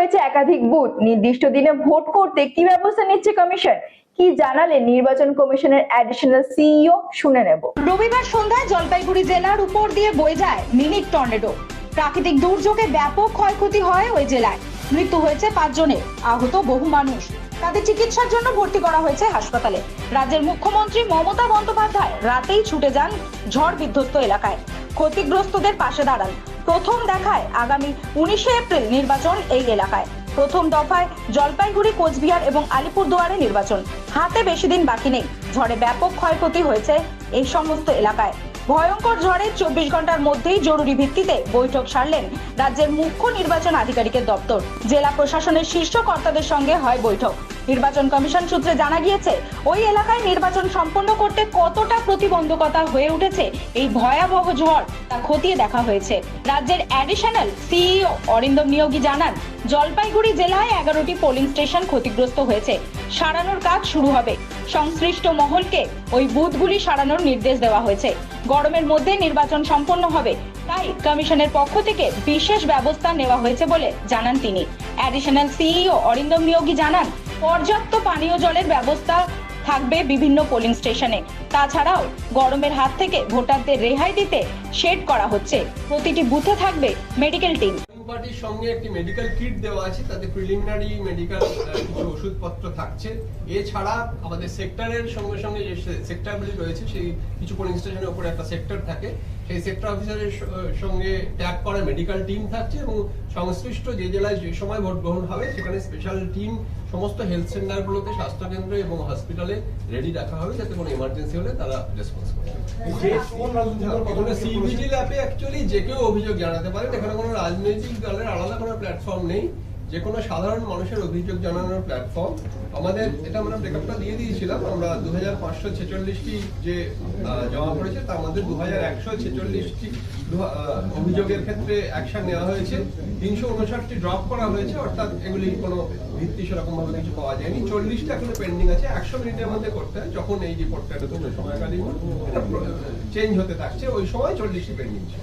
হয়েছে একাধিক বুথ। নির্দিষ্ট দিনে ভোট করতে কি ব্যবস্থা নিচ্ছে কমিশন? কি জানালেন নির্বাচন কমিশনের অ্যাডিশনাল সিইও শুনে নেব। রবিবার সন্ধ্যায় জলপাইগুড়ি জেলার উপর দিয়ে বয়ে যায় মিনিট টর্নেডো। প্রাকৃতিক দুর্যোগে ব্যাপক ক্ষয়ক্ষতি হয় ওই জেলায়। মৃত্যু হয়েছে পাঁচজনের আহত বহু মানুষ। তাদের চিকিৎসার জন্য ভর্তি করা হয়েছে হাসপাতালে। রাজ্যের মুখ্যমন্ত্রী মমতা বন্দ্যোপাধ্যায় রাতেই ছুটে যান ঝড় বিধ্বস্ত এলাকায়। ক্ষতিগ্রস্তদের পাশে দাঁড়ান। প্রথম দেখায় আগামী উনিশে এপ্রিল নির্বাচন এই এলাকায়। প্রথম দফায় জলপাইগুড়ি, কোচবিহার এবং আলিপুরদুয়ারে নির্বাচন। হাতে বেশি দিন বাকি নেই। ঝড়ে ব্যাপক ক্ষয়ক্ষতি হয়েছে এই সমস্ত এলাকায়। ভয়ঙ্কর ঝড়ে চব্বিশ ঘণ্টার মধ্যেই জরুরি ভিত্তিতে বৈঠক সারলেন রাজ্যের মুখ্য নির্বাচন আধিকারিকের দপ্তর। জেলা প্রশাসনের শীর্ষ কর্তাদের সঙ্গে হয় বৈঠক। নির্বাচন কমিশন সূত্রে জানা গিয়েছে, ওই এলাকায় নির্বাচন সম্পন্ন করতে কতটা প্রতিবন্ধকতা হয়ে উঠেছে, এই ভয়াবহ ঝড় তা খতিয়ে দেখা হয়েছে। রাজ্যের অ্যাডিশনাল সিইও অরিন্দম নিয়োগী জানান, জলপাইগুড়ি জেলায় এগারোটি পোলিং স্টেশন ক্ষতিগ্রস্ত হয়েছে, সারানোর কাজ শুরু হবে। সংশ্লিষ্ট মহলকে ওই বুথগুলি সারানোর নির্দেশ দেওয়া হয়েছে। গরমের মধ্যে নির্বাচন সম্পন্ন হবে, তাই কমিশনের পক্ষ থেকে বিশেষ ব্যবস্থা নেওয়া হয়েছে বলে জানান তিনি। অ্যাডিশনাল সিইও অরিন্দম নিয়োগী জানান পর্যাপ্ত পানীয় জলের ব্যবস্থা থাকবে বিভিন্ন পোলিং স্টেশনে তাছাড়াও গরমের হাত থেকে ভোটারদের রেহাই দিতে শেড করা হচ্ছে। প্রতিটি বুথে থাকবে মেডিকেল টিম পার্টির সঙ্গে একটি মেডিকেল কিট দেওয়া আছে, তাতে প্রিলিমিনারি মেডিকেল কিছু ওষুধপত্র থাকছে। এছাড়া আমাদের সেক্টরের সঙ্গে সঙ্গে যে সেক্টরগুলি রয়েছে, সেই কিছু পোলিং স্টেশনের উপরে একটা সেক্টর থাকে। সেই সেক্টর অফিসারের সঙ্গে ট্যাগ করা মেডিকেল টিম থাকছে এবং সংশ্লিষ্ট যে জেলায় যে সময় ভোট গ্রহণ হবে, সেখানে স্পেশাল টিম সমস্ত হেলথ সেন্টারগুলোতে স্বাস্থ্যকেন্দ্র এবং হসপিটালে রেডি রাখা হবে যাতে কোনো ইমার্জেন্সি হলে তারা রেসপন্স করে। এখানে সিবিজি ল্যাবে অ্যাকচুয়ালি যে কেউ অভিযোগ জানাতে পারে। এখানে কোনো রাজনৈতিক দলের আলাদা কোনো প্ল্যাটফর্ম নেই। যে কোনো সাধারণ মানুষের অভিযোগ জানানোর প্ল্যাটফর্ম আমাদের এটা আমরা ব্রেকআপটা দিয়ে দিয়েছিলাম। আমরা দু হাজার পাঁচশো ছেচল্লিশটি যে জমা পড়েছে তার মধ্যে দু হাজার একশো ছেচল্লিশটি অভিযোগের ক্ষেত্রে অ্যাকশন নেওয়া হয়েছে। তিনশো উনষাটটি ড্রপ করা হয়েছে, অর্থাৎ এগুলি কোনো ভিত্তি সেরকম ভাবে কিছু পাওয়া যায়নি। চল্লিশটা এখনও পেন্ডিং আছে। একশো মিনিটের মধ্যে করতে হয়, যখন এই রিপোর্টটা নতুন, সময়কালীন চেঞ্জ হতে থাকছে। ওই সময় চল্লিশটি পেন্ডিং ছিল।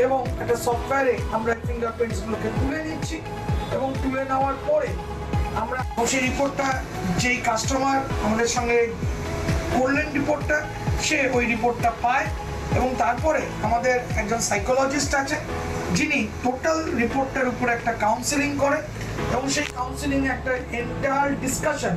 এবং একটা সফটওয়্যারে আমরা ফিঙ্গারপ্রিন্টসগুলোকে তুলে নিচ্ছি এবং তুলে নেওয়ার পরে আমরা সেই রিপোর্টটা যেই কাস্টমার আমাদের সঙ্গে করলেন রিপোর্টটা সে ওই রিপোর্টটা পায় এবং তারপরে আমাদের একজন সাইকোলজিস্ট আছে, যিনি টোটাল রিপোর্টটার উপর একটা কাউন্সেলিং করে এবং সেই কাউন্সেলিং একটা entire discussion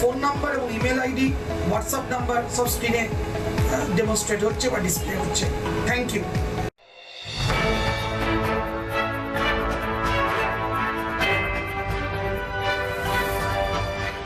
ফোন নাম্বার এবং ইমেল আইডি হোয়াটসঅ্যাপ নাম্বার সব স্ক্রিনে ডেমনস্ট্রেট হচ্ছে বা ডিসপ্লে হচ্ছে। Thank you